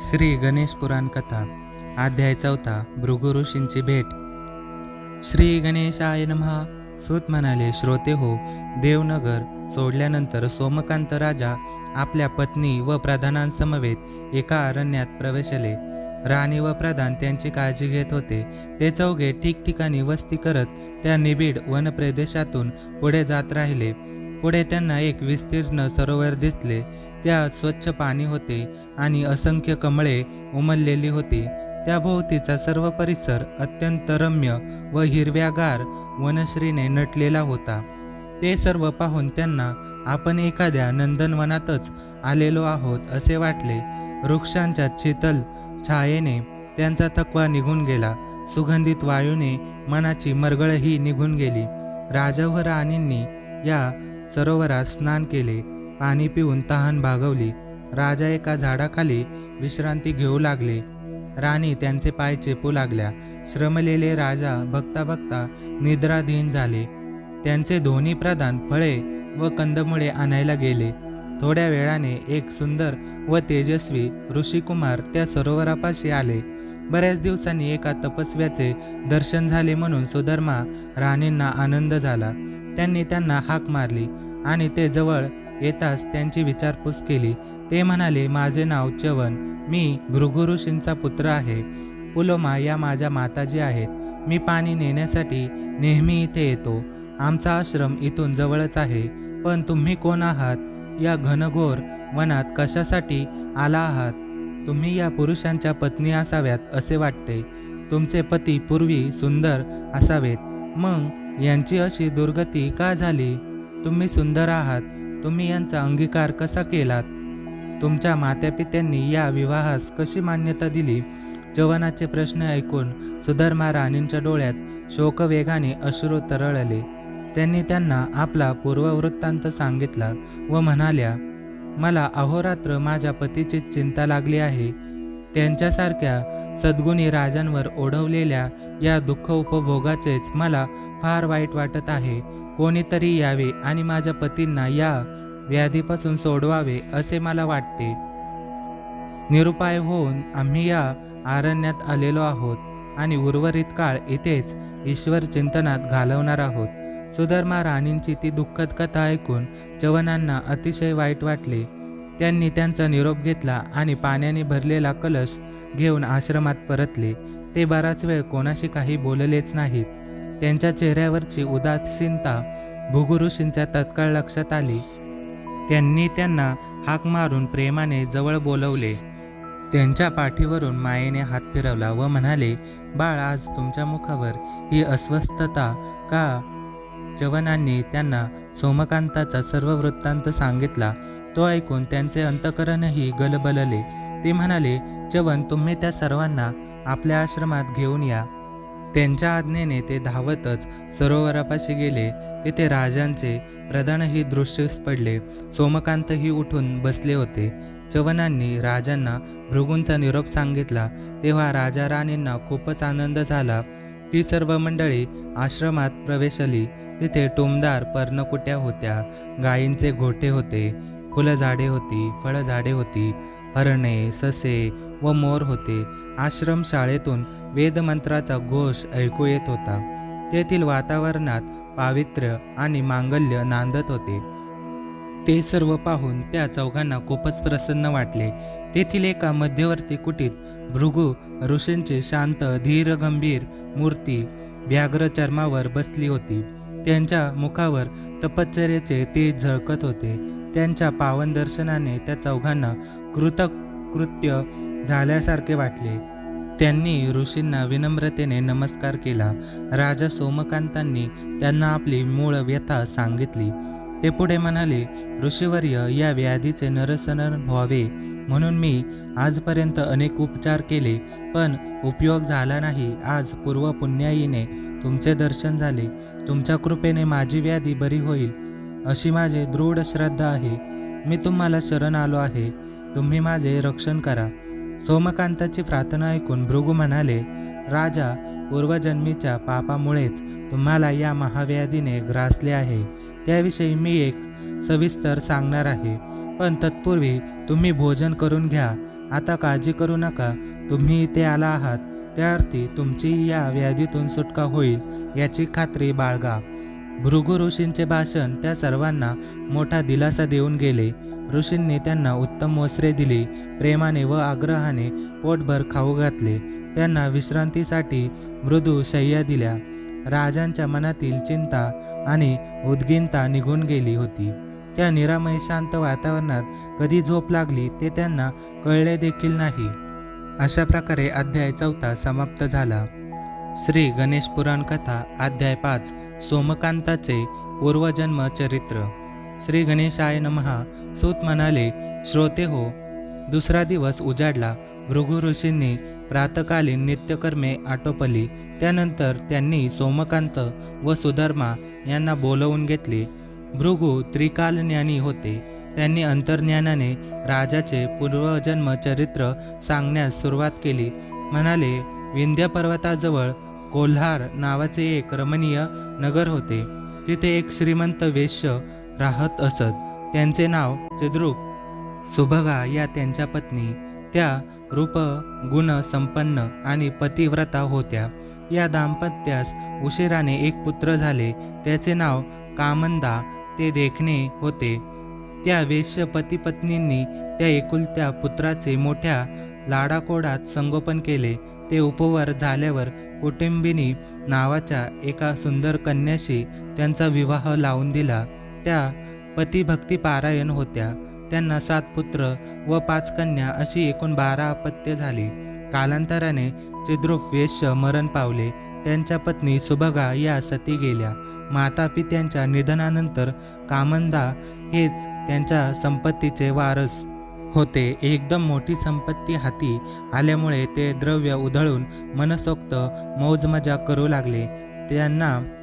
श्री गणेश पुराण कथा अध्याय चौथा भृगु ऋषींची भेट. श्री गणेशाय महा सूत म्हणाले श्रोते हो देवनगर सोडल्यानंतर सोमकांत राजा आपल्या पत्नी व प्रधानांसमवेत एका अरण्यात प्रवेशले. राणी व प्रधान त्यांची काळजी घेत होते. ते चौघे ठिकठिकाणी वस्ती करत त्या निबिड वनप्रदेशातून पुढे जात राहिले. पुढे त्यांना एक विस्तीर्ण सरोवर दिसले. त्यात स्वच्छ पाणी होते आणि असंख्य कमळे उमललेली होती. त्याभोवतीचा सर्व परिसर अत्यंत रम्य व हिरव्यागार वनश्रीने नटलेला होता. ते सर्व पाहून त्यांना आपण एखाद्या नंदनवनातच आलेलो आहोत असे वाटले. वृक्षांच्या शीतल छायेने त्यांचा थकवा निघून गेला. सुगंधित वायूने मनाची मरगळही निघून गेली. राजा व राणींनी या सरोवरात स्नान केले पाणी पिऊन तहान भागवली. राजा एका झाडाखाली विश्रांती घेऊ लागले. राणी त्यांचे पाय चेपू लागल्या. श्रमलेले राजा बघता बघता निद्राधीन झाले. त्यांचे दोन्ही प्रधान फळे व कंदमुळे आणायला गेले. थोड्या वेळाने एक सुंदर व तेजस्वी ऋषिकुमार त्या सरोवरापाशी आले. बऱ्याच दिवसांनी एका तपस्व्याचे दर्शन झाले म्हणून सुधर्मा राणींना आनंद झाला. त्यांनी त्यांना हाक मारली आणि ते जवळ येताच त्यांची विचारपूस केली. ते म्हणाले माझे नाव च्यवन. मी भृगु ऋषींचा पुत्र आहे. पुलोमा या माझ्या माताजी आहेत. मी पाणी नेण्यासाठी नेहमी इथे येतो. आमचा आश्रम इथून जवळच आहे. पण तुम्ही कोण आहात? या घनघोर वनात कशासाठी आला आहात? तुम्ही या पुरुषांच्या पत्नी असाव्यात असे वाटते. तुमचे पती पूर्वी सुंदर असावेत. मग यांची अशी दुर्गती का झाली? तुम्ही सुंदर आहात. तुम्ही यांचा अंगीकार कसा केलात? तुमच्या मातापित्यांनी या विवाहास कशी मान्यता दिली? जवानाचे प्रश्न ऐकून सुधर्मा राणींच्या डोळ्यात शोकवेगाने अश्रू तरळले. त्यांनी त्यांना आपला पूर्ववृत्तांत सांगितला व म्हणाल्या मला अहोरात्र माझ्या पतीची चिंता लागली आहे. त्यांच्यासारख्या सद्गुणी राजांवर ओढवलेल्या या दुःख उपभोगाचेच मला फार वाईट वाटत आहे. कोणीतरी यावे आणि माझ्या पतींना या व्याधीपासून सोडवावे असे मला वाटते. निरुपाय होऊन आम्ही या आरण्यात आलेलो आहोत आणि उर्वरित काळ इथेच ईश्वर चिंतनात घालवणार आहोत. सुधर्मा राणींची ती दुःखद कथा ऐकून जवानांना अतिशय वाईट वाटले. त्यांनी त्यांचा निरोप घेतला आणि पाण्याने भरलेला कलश घेऊन आश्रमात परतले. ते बराच वेळ कोणाशी काही बोललेच नाहीत. त्यांच्या चेहऱ्यावरची उदासीनता भुगुरुषींच्या तत्काळ लक्षात आली. त्यांनी त्यांना हाक मारून प्रेमाने जवळ बोलवले. त्यांच्या पाठीवरून मायेने हात फिरवला व म्हणाले बाळ आज तुमच्या मुखावर ही अस्वस्थता का जवानांनी त्यांना सोमकांताचा सर्व वृत्तांत सांगितला. तो ऐकून त्यांचे अंतकरणही गलबलले. ते म्हणाले जवन तुम्ही त्या सर्वांना आपल्या आश्रमात घेऊन या. त्यांच्या आज्ञेने ते धावतच सरोवरापाशी गेले. तिथे राजांचे प्रधानही दृश्यस पडले. सोमकांतही उठून बसले होते. चवनांनी राजांना भृगूंचा निरोप सांगितला. तेव्हा राजा राणींना खूपच आनंद झाला. ती सर्व मंडळी आश्रमात प्रवेशली. तिथे टुमदार पर्णकुट्या होत्या. गायींचे गोठे होते. फुलझाडे होती फळझाडे होती. हरणे ससे व मोर होते. आश्रम शाळेतून वेदमंत्राचा घोष ऐकू येत होता. तेथील वातावरणात पावित्र्य आणि मांगल्य नांदत होते. ते सर्व पाहून त्या चौघांना खूपच प्रसन्न वाटले. तेथील एका मध्यवर्ती कुटीत भृगू ऋषींची शांत धीर गंभीर मूर्ती व्याघ्र चर्मावर बसली होती. त्यांच्या मुखावर तपश्चर्याचे तेज झळकत होते. त्यांच्या पावन दर्शनाने त्या चौघांना कृतकृत्य झाल्यासारखे वाटले. त्यांनी ऋषींना विनम्रतेने नमस्कार केला. राजा सोमकांतांनी त्यांना आपली मूळ व्यथा सांगितली. ते पुढे म्हणाले ऋषीवर्य या व्याधीचे नरसनन व्हावे. म्हणून मी आजपर्यंत अनेक उपचार केले पण उपयोग झाला नाही. आज पूर्व पुण्याईने तुमचे दर्शन झाले. तुमच्या कृपेने माझी व्याधी बरी होईल अशी माझी दृढ श्रद्धा आहे. मी तुम्हाला शरण आलो आहे. तुम्ही माझे रक्षण करा. सोमकांताची प्रार्थना ऐकून भृगू म्हणाले राजा पूर्वजन्मीच्या पापामुळेच तुम्हाला या महाव्याधीने ग्रासले आहे. त्याविषयी मी एक सविस्तर सांगणार आहे. पण तत्पूर्वी तुम्ही भोजन करून घ्या. आता काळजी करू नका. तुम्ही इथे आला आहात. त्या अर्थी तुमची या व्याधीतून सुटका होईल याची खात्री बाळगा. भृगु ऋषींचे भाषण त्या सर्वांना मोठा दिलासा देऊन गेले. ऋषींनी त्यांना उत्तम वस्त्रे दिली प्रेमाने व आग्रहाने पोटभर खाऊ घातले. त्यांना विश्रांतीसाठी मृदू शय्या दिल्या. राजांच्या मनातील चिंता आणि उद्गिनता निघून गेली होती. त्या निरामय शांत वातावरणात कधी झोप लागली ते त्यांना कळले देखील नाही. अशा प्रकारे अध्याय चौथा समाप्त झाला. श्री गणेश पुराण कथा अध्याय पाच सोमकांताचे पूर्वजन्म चरित्र. श्री गणेशाय नमहा सूत म्हणाले श्रोते हो दुसरा दिवस उजाडला. भृगु ऋषींनी प्रातकालीन नित्यकर्मे आटोपली. त्यानंतर त्यांनी सोमकांत व सुधर्मा यांना बोलवून घेतले. भृगु त्रिकालज्ञानी होते. त्यांनी अंतर्ज्ञानाने राजाचे पूर्वजन्म चरित्र सांगण्यास सुरुवात केली. म्हणाले विंध्य पर्वताजवळ कोल्हार नावाचे एक रमणीय नगर होते. तिथे एक श्रीमंत वेश्य राहत असत. त्यांचे नाव चिद्रूप. सुभगा या त्यांच्या पत्नी त्या रूप गुण संपन्न आणि पतिव्रता होत्या. या दाम्पत्यास उशिराने एक पुत्र झाले. त्याचे नाव कामंदा. ते देखणे होते. त्या वेश्य पतीपत्नींनी त्या एकुलत्या पुत्राचे मोठ्या लाडाकोडात संगोपन केले. ते उपवर झाल्यावर कुटुंबिनी नावाच्या एका सुंदर कन्याशी त्यांचा विवाह लावून दिला. त्या पतिभक्तीपारायण होत्या. त्यांना सात पुत्र व पाच कन्या अशी एकूण बारा अपत्य झाली. कालांतराने चिद्रूप वेश्य मरण पावले. त्यांच्या पत्नी सुभगा या सती गेल्या. माता पित्यांच्या निधनानंतर कामंदा हेच त्यांच्या संपत्तीचे वारस होते. एकदम मोठी संपत्ती हाती आल्यामुळे ते द्रव्य उधळून मनसोक्त मौजमजा करू लागले. त्यांना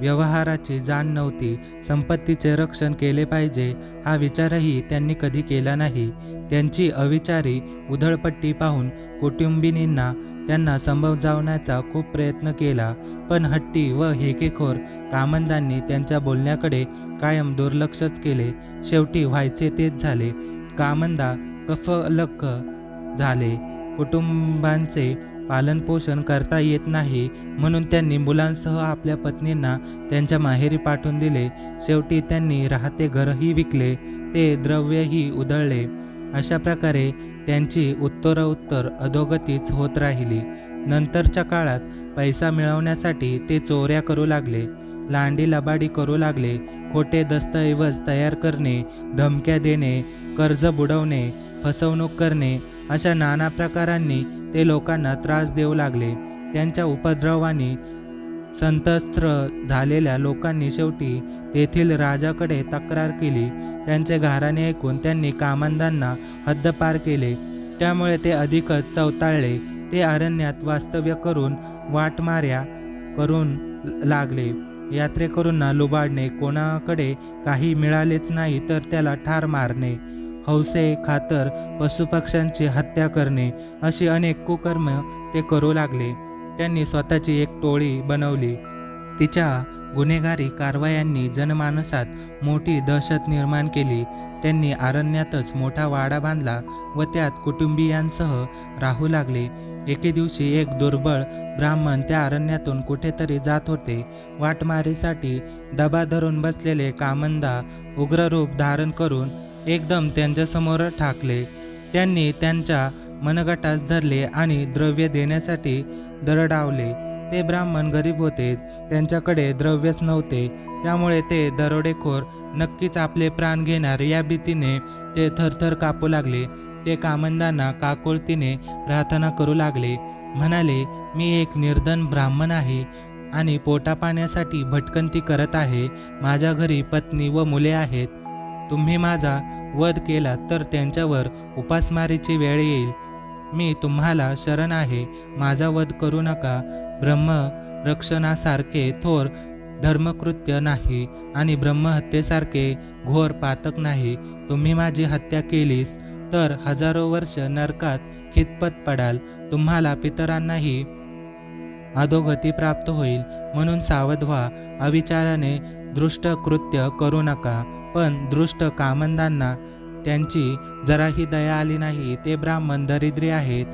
व्यवहाराची जाण नव्हती. संपत्तीचे रक्षण केले पाहिजे हा विचारही त्यांनी कधी केला नाही. त्यांची अविचारी उधळपट्टी पाहून कुटुंबिनींना त्यांना समजावण्याचा खूप प्रयत्न केला पण हट्टी व हेकेखोर कामंदांनी त्यांच्या बोलण्याकडे कायम दुर्लक्षच केले. शेवटी व्हायचे तेच झाले. कामंदा कफलक झाले. कुटुंबांचे पालनपोषण करता येत नाही म्हणून त्यांनी मुलांसह आपल्या पत्नींना त्यांच्या माहेरी पाठवून दिले. शेवटी त्यांनी राहते घरही विकले. ते द्रव्यही उधळले. अशा प्रकारे त्यांची उत्तरोत्तर अधोगतीच होत राहिली. नंतरच्या काळात पैसा मिळवण्यासाठी ते चोऱ्या करू लागले. लांडी लबाडी करू लागले. खोटे दस्तऐवज तयार करणे धमक्या देणे कर्ज बुडवणे फसवणूक करणे अशा नाना प्रकारांनी ते लोकांना त्रास देऊ लागले. त्यांच्या उपद्रवाने संतस्त्र झालेल्या लोकांनी शेवटी तेथील राजाकडे तक्रार केली. त्यांचे घराणे ऐकून त्यांनी कामंदांना हद्दपार केले. त्यामुळे ते अधिकच चवताळले. ते अरण्यात वास्तव्य करून वाटमाऱ्या करून लागले. यात्रेकरूंना लुबाडणे कोणाकडे काही मिळालेच नाही तर त्याला ठार मारणे. हौसे खातर पशुपक्ष्यांची हत्या करणे अशी अनेक कुकर्म ते करू लागले. त्यांनी स्वतःची एक टोळी बनवली. तिच्या गुन्हेगारी कारवायांनी जनमानसात मोठी दहशत निर्माण केली. त्यांनी आरण्यातच मोठा वाडा बांधला व त्यात कुटुंबियांसह राहू लागले. एके दिवशी एक दुर्बळ ब्राह्मण त्या अरण्यातून कुठेतरी जात होते. वाटमारीसाठी दबा धरून बसलेले कामंदा उग्ररूप धारण करून एकदम त्यांच्यासमोर ठाकले. त्यांनी त्यांच्या मनगटास धरले आणि द्रव्य देण्यासाठी दरडावले. ते ब्राह्मण गरीब होते. त्यांच्याकडे द्रव्यच नव्हते. त्यामुळे ते दरोडेखोर नक्कीच आपले प्राण घेणार या भीतीने ते थरथर कापू लागले. ते कामंदांना काकुळतीने प्रार्थना करू लागले. म्हणाले मी एक निर्धन ब्राह्मण आहे आणि पोटापाण्यासाठी भटकंती करत आहे. माझ्या घरी पत्नी व मुले आहेत. तुम्ही माझा वध केला तर त्यांच्यावर उपासमारीची वेळ येईल. मी तुम्हाला शरण आहे माझा वध करू नका. ब्रह्म रक्षणासारखे थोर धर्मकृत्य नाही आणि ब्रह्महत्येसारखे घोर पातक नाही. तुम्ही माझी हत्या केलीस तर हजारो वर्ष नरकात खितपत पडाल. तुम्हाला पितरांनाही अधोगती प्राप्त होईल. म्हणून सावध व्हा अविचाराने दृष्ट कृत्य करू नका. पण दृष्ट कामंदांना त्यांची जराही दया आली नाही. ते ब्राह्मण दरिद्री आहेत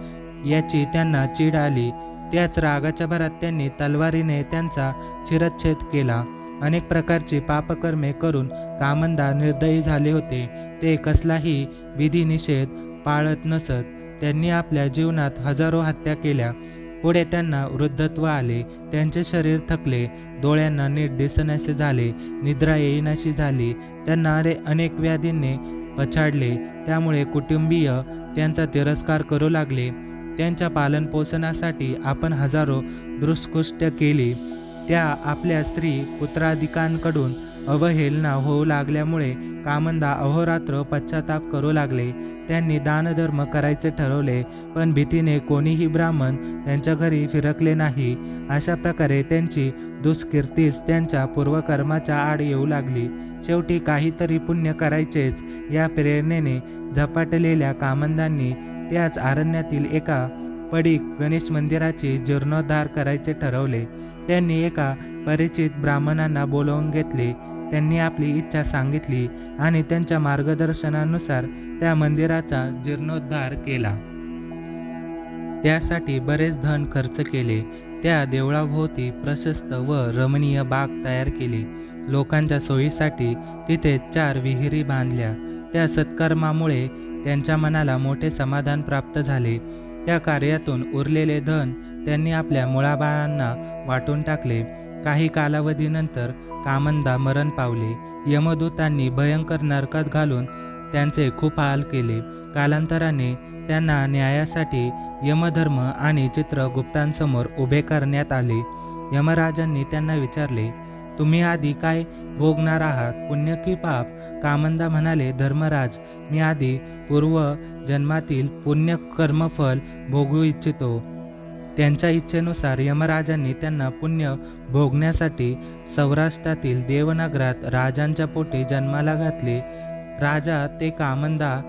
याची त्यांना चीड आली. त्याच रागाच्या भरात त्यांनी तलवारीने त्यांचा चिरच्छेद केला. अनेक प्रकारची पापकर्मे करून कामंदा निर्दयी झाले होते. ते कसलाही विधिनिषेध पाळत नसत. त्यांनी आपल्या जीवनात हजारो हत्या केल्या. पुढे त्यांना वृद्धत्व आले त्यांचे शरीर थकले डोळ्यांना नीट दिसण्यासे झाले निद्रा येईनाशी झाली त्यांना अरे अनेक व्याधींनी पछाडले त्यामुळे कुटुंबीय त्यांचा तिरस्कार करू लागले. त्यांच्या पालनपोषणासाठी आपण हजारो दृष्कृष्ट केली. त्या आपल्या स्त्री पुत्राधिकांकडून अवहेलना होऊ लागल्यामुळे कामंदा अहोरात्र पश्चाताप करू लागले. त्यांनी दानधर्म करायचे ठरवले पण भीतीने कोणीही ब्राह्मण त्यांच्या घरी फिरकले नाही. अशा प्रकारे त्यांची दुष्कीर्तीस त्यांच्या पूर्वकर्माच्या आड येऊ लागली. शेवटी काहीतरी पुण्य करायचेच या प्रेरणेने झपाटलेल्या कामंदांनी त्याच आरण्यातील एका पडीक गणेश मंदिराचे जीर्णोद्धार करायचे ठरवले. त्यांनी एका परिचित ब्राह्मणांना बोलावून घेतले. त्यांनी आपली इच्छा सांगितली आणि त्यांच्या मार्गदर्शनानुसार त्या मंदिराचा जीर्णोद्धार केला. त्यासाठी बरेच धन खर्च केले. त्या देवळाभोवती प्रशस्त व रमणीय बाग तयार केली. लोकांच्या सोयीसाठी तिथे चार विहिरी बांधल्या. त्या सत्कर्मामुळे त्यांच्या मनाला मोठे समाधान प्राप्त झाले. त्या कार्यातून उरलेले धन त्यांनी आपल्या मुळाबाळांना वाटून टाकले. काही कालावधीनंतर कामंदा मरण पावले. यमदूतांनी भयंकर नरकात घालून त्यांचे खूप हाल केले. कालांतराने त्यांना न्यायासाठी यमधर्म आणि चित्रगुप्तांसमोर उभे करण्यात आले. यमराजांनी त्यांना विचारले तुम्ही आधी काय भोगणार आहात? पुण्य की पाप? कामंदा म्हणाले धर्मराज मी आधी पूर्व जन्मातील पुण्य कर्मफल भोगू इच्छितो. त्यांच्या इच्छेनुसार यमराजांनी त्यांना पुण्य भोगण्यासाठी सौराष्ट्रातील देवनगरात राजांच्या पोटी जन्माला घातले. राजा ते कामंदा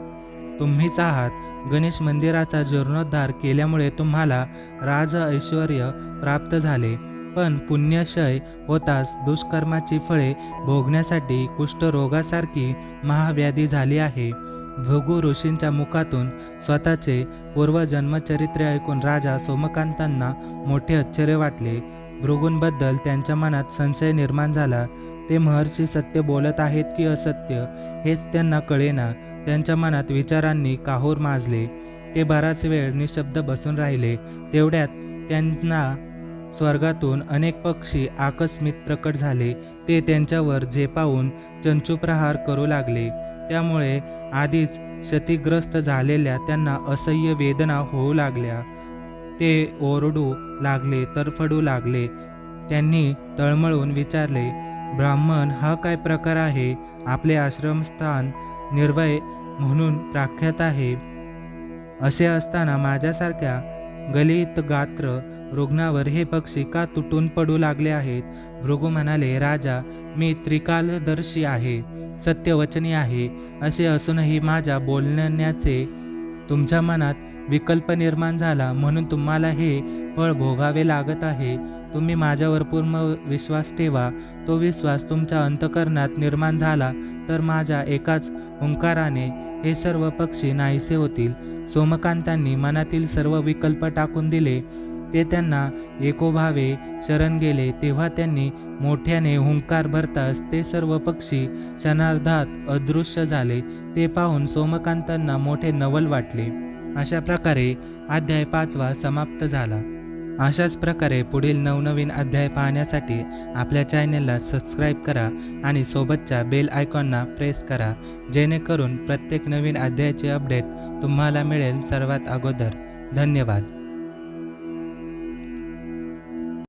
तुम्हीच आहात. गणेश मंदिराचा जीर्णोद्धार केल्यामुळे तुम्हाला राज ऐश्वर प्राप्त झाले. पण पुण्यशय होताच दुष्कर्माची फळे भोगण्यासाठी कुष्ठरोगासारखी महाव्याधी झाली आहे. भृगु ऋषींच्या मुखातून स्वतःचे पूर्वजन्मचरित्र ऐकून राजा सोमकांतांना मोठे आश्चर्य वाटले. भृगूंबद्दल त्यांच्या मनात संशय निर्माण झाला. ते महर्षी सत्य बोलत आहेत की असत्य हेच त्यांना कळेना. त्यांच्या मनात विचारांनी काहूर माजले. ते बराच वेळ निशब्द बसून राहिले. तेवढ्यात त्यांना स्वर्गातून अनेक पक्षी आकस्मित प्रकट झाले. ते त्यांच्यावर झेपावून चंचुप्रहार करू लागले. त्यामुळे आधीच क्षतिग्रस्त झालेल्या त्यांना असह्य वेदना होऊ लागल्या. ते ओरडू लागले तरफडू लागले. त्यांनी तळमळून विचारले ब्राह्मण हा काय प्रकार आहे? आपले आश्रमस्थान निर्भय म्हणून प्राख्यात आहे. असे असताना माझ्यासारख्या गलित गात्र रुग्णावर हे पक्षी का तुटून पडू लागले आहेत? भृगू म्हणाले राजा मी त्रिकालदर्शी आहे सत्यवचनी आहे. असे असूनही माझ्या बोलण्याचे तुमच्या मनात विकल्प निर्माण झाला म्हणून तुम्हाला हे फळ भोगावे लागत आहे. तुम्ही माझ्यावर पूर्ण विश्वास ठेवा. तो विश्वास तुमच्या अंतकरणात निर्माण झाला तर माझ्या एकाच हुंकाराने हे सर्व पक्षी नाहीसे होतील. सोमकांतांनी मनातील सर्व विकल्प टाकून दिले. ते त्यांना एकोभावे शरण गेले तेव्हा त्यांनी मोठ्याने हुंकार भरताच ते सर्व पक्षी क्षणार्धात अदृश्य झाले. ते पाहून सोमकांतांना मोठे नवल वाटले. अशा प्रकारे अध्याय पाचवा समाप्त झाला. अशाच प्रकारे पुढील नवनवीन अध्याय पाहण्यासाठी आपल्या चॅनेलला सबस्क्राईब करा आणि सोबतच्या बेल आयकॉनना प्रेस करा जेणेकरून प्रत्येक नवीन अध्यायाचे अपडेट तुम्हाला मिळेल सर्वात अगोदर. धन्यवाद.